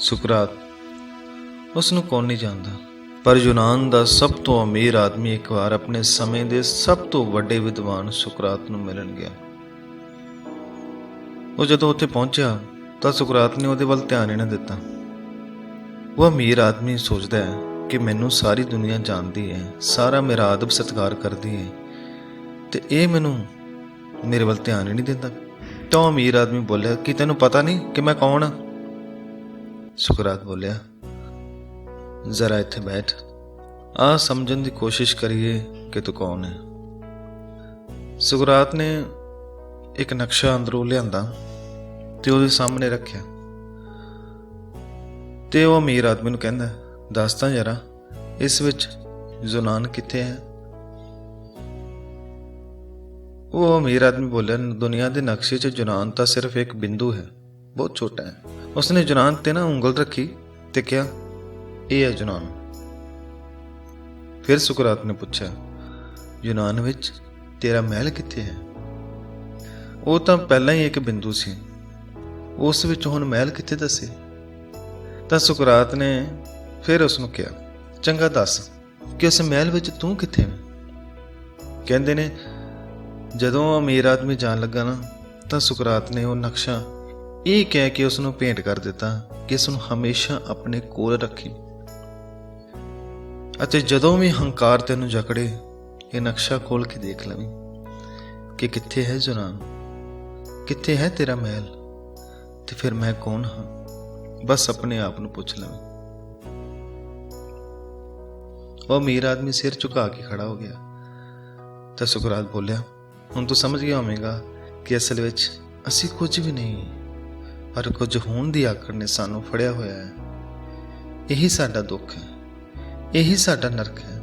ਸੁਕਰਾਤ ਉਸ ਨੂੰ ਕੌਣ ਨਹੀਂ ਜਾਣਦਾ? ਪਰ ਯੂਨਾਨ ਦਾ ਸਭ ਤੋਂ ਅਮੀਰ ਆਦਮੀ ਇੱਕ ਵਾਰ ਆਪਣੇ ਸਮੇਂ ਦੇ ਸਭ ਤੋਂ ਵੱਡੇ ਵਿਦਵਾਨ ਸੁਕਰਾਤ ਨੂੰ ਮਿਲਣ ਗਿਆ। ਉਹ ਜਦੋਂ ਉੱਥੇ ਪਹੁੰਚਿਆ, ਤਾਂ ਸੁਕਰਾਤ ਨੇ ਉਹਦੇ ਵੱਲ ਧਿਆਨ ਹੀ ਨਾ ਦਿੱਤਾ। ਉਹ ਅਮੀਰ ਆਦਮੀ ਸੋਚਦਾ ਹੈ ਕਿ ਮੈਨੂੰ ਸਾਰੀ ਦੁਨੀਆ ਜਾਣਦੀ ਹੈ, ਸਾਰਾ ਮੇਰਾ ਆਦਬ ਸਤਿਕਾਰ ਕਰਦੀ ਹੈ, ਤੇ ਇਹ ਮੈਨੂੰ ਮੇਰੇ ਵੱਲ ਧਿਆਨ ਹੀ ਨਹੀਂ ਦਿੰਦਾ। ਤਾਂ ਉਹ ਅਮੀਰ ਆਦਮੀ ਬੋਲਿਆ, ਕਿ ਤੈਨੂੰ ਪਤਾ ਨਹੀਂ ਕਿ ਮੈਂ ਕੌਣ ਹਾਂ ਸੁਕਰਾਤ ਬੋਲਿਆ, ਜ਼ਰਾ ਇੱਥੇ ਬੈਠ। ਆ ਸਮਝਣ ਦੀ ਕੋਸ਼ਿਸ਼ ਕਰੀਏ ਕਿ ਤੂੰ ਕੌਣ ਹੈ? ਸੁਕਰਾਤ ਨੇ ਇੱਕ ਨਕਸ਼ਾ ਅੰਦਰੋਂ ਲਿਆਂਦਾ ਤੇ ਉਹਦੇ ਸਾਹਮਣੇ ਰੱਖਿਆ। ਤੇ ਉਹ ਅਮੀਰ ਆਦਮੀ ਨੂੰ ਕਹਿੰਦਾ, ਦੱਸ ਤਾਂ ਜਰਾ, ਇਸ ਵਿੱਚ ਜ਼ੁਨਾਨ ਕਿੱਥੇ ਹੈ? ਉਹ ਅਮੀਰ ਆਦਮੀ ਬੋਲਿਆ, ਦੁਨੀਆ ਦੇ ਨਕਸ਼ੇ 'ਚ ਜੁਨਾਨ ਤਾਂ ਸਿਰਫ ਇੱਕ ਬਿੰਦੂ ਹੈ। ਬਹੁਤ ਛੋਟਾ ਹੈ। ਉਸਨੇ ਜੁਨਾਨ ਤੇ ਨਾ ਉਂਗਲ ਰੱਖੀ ਤੇ ਕਿਹਾ, ਇਹ ਹੈ ਜੁਨਾਨ। ਫਿਰ ਸੁਕਰਾਤ ਨੇ ਪੁੱਛਿਆ ਯੂਨਾਨ ਵਿੱਚ ਤੇਰਾ ਮਹਿਲ ਕਿੱਥੇ ਹੈ? ਉਹ ਤਾਂ ਪਹਿਲਾਂ ਹੀ ਇੱਕ ਬਿੰਦੂ ਸੀ। ਉਸ ਵਿੱਚ ਹੁਣ ਮਹਿਲ ਕਿੱਥੇ ਦੱਸੇ ਤਾਂ ਸੁਕਰਾਤ ਨੇ ਫਿਰ ਉਸ ਨੂੰ ਕਿਹਾ, ਚੰਗਾ ਦੱਸ, ਕਿ ਉਸ ਮਹਿਲ ਵਿੱਚ ਤੂੰ ਕਿੱਥੇ ਹੈ? ਕਹਿੰਦੇ ਨੇ, ਜਦੋਂ ਅਮੀਰ ਆਦਮੀ ਜਾਣ ਲੱਗਾ ਨਾ, ਤਾਂ ਸੁਕਰਾਤ ਨੇ ਉਹ ਨਕਸ਼ਾ ਇਹ ਕਹਿ ਕੇ ਉਸ ਨੂੰ ਭੇਂਟ ਕਰ ਦਿੱਤਾ ਕਿ ਇਸ ਨੂੰ ਹਮੇਸ਼ਾ ਆਪਣੇ ਕੋਲ ਰੱਖੀ। ਅਤੇ ਜਦੋਂ ਵੀ ਹੰਕਾਰ ਤੈਨੂੰ ਜਕੜੇ, ਇਹ ਨਕਸ਼ਾ ਖੋਲ ਕੇ ਦੇਖ ਲਵੀਂ ਕਿ ਕਿੱਥੇ ਹੈ ਜੁਨਾਨ ਕਿੱਥੇ ਹੈ ਤੇਰਾ ਮਹਿਲ, ਤੇ ਫਿਰ ਮੈਂ ਕੌਣ ਹਾਂ? ਬਸ ਆਪਣੇ ਆਪ ਨੂੰ ਪੁੱਛ ਲਵੀਂ। ਉਹ ਅਮੀਰ ਆਦਮੀ ਸਿਰ ਝੁਕਾ ਕੇ ਖੜਾ ਹੋ ਗਿਆ। ਤਾਂ ਸੁਕਰਾਤ ਬੋਲਿਆ, ਹੁਣ ਤੂੰ ਸਮਝ ਗਿਆ ਹੋਵੇਂਗਾ ਕਿ ਅਸਲ ਵਿੱਚ ਅਸੀਂ ਕੁਝ ਵੀ ਨਹੀਂ। ਪਰ ਕੁਝ ਹੋਣ ਦੀ ਆਕੜ ਨੇ ਸਾਨੂੰ ਫੜਿਆ ਹੋਇਆ ਹੈ। ਇਹੀ ਸਾਡਾ ਦੁੱਖ ਹੈ। ਇਹੀ ਸਾਡਾ ਨਰਕ ਹੈ।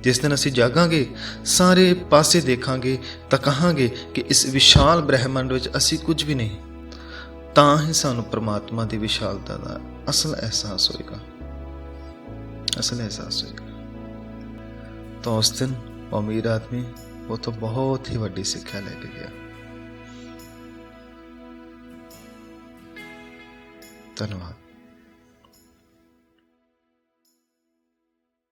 ਜਿਸ ਦਿਨ ਅਸੀਂ ਜਾਗਾਂਗੇ, ਸਾਰੇ ਪਾਸੇ ਦੇਖਾਂਗੇ, ਤਾਂ ਕਹਾਂਗੇ ਕਿ ਇਸ ਵਿਸ਼ਾਲ ਬ੍ਰਹਿਮੰਡ ਵਿੱਚ ਅਸੀਂ ਕੁਝ ਵੀ ਨਹੀਂ। ਤਾਂ ਹੀ ਸਾਨੂੰ ਪ੍ਰਮਾਤਮਾ ਦੀ ਵਿਸ਼ਾਲਤਾ ਦਾ ਅਸਲ ਅਹਿਸਾਸ ਹੋਏਗਾ। ਅਸਲ ਅਹਿਸਾਸ ਹੋਏਗਾ। ਤਾਂ ਉਸ ਦਿਨ ਉਹ ਅਮੀਰ ਆਦਮੀ ਉਹ ਤੋਂ ਬਹੁਤ ਹੀ ਵੱਡੀ ਸਿੱਖਿਆ ਲੈ ਕੇ ਗਿਆ। Tá no ar.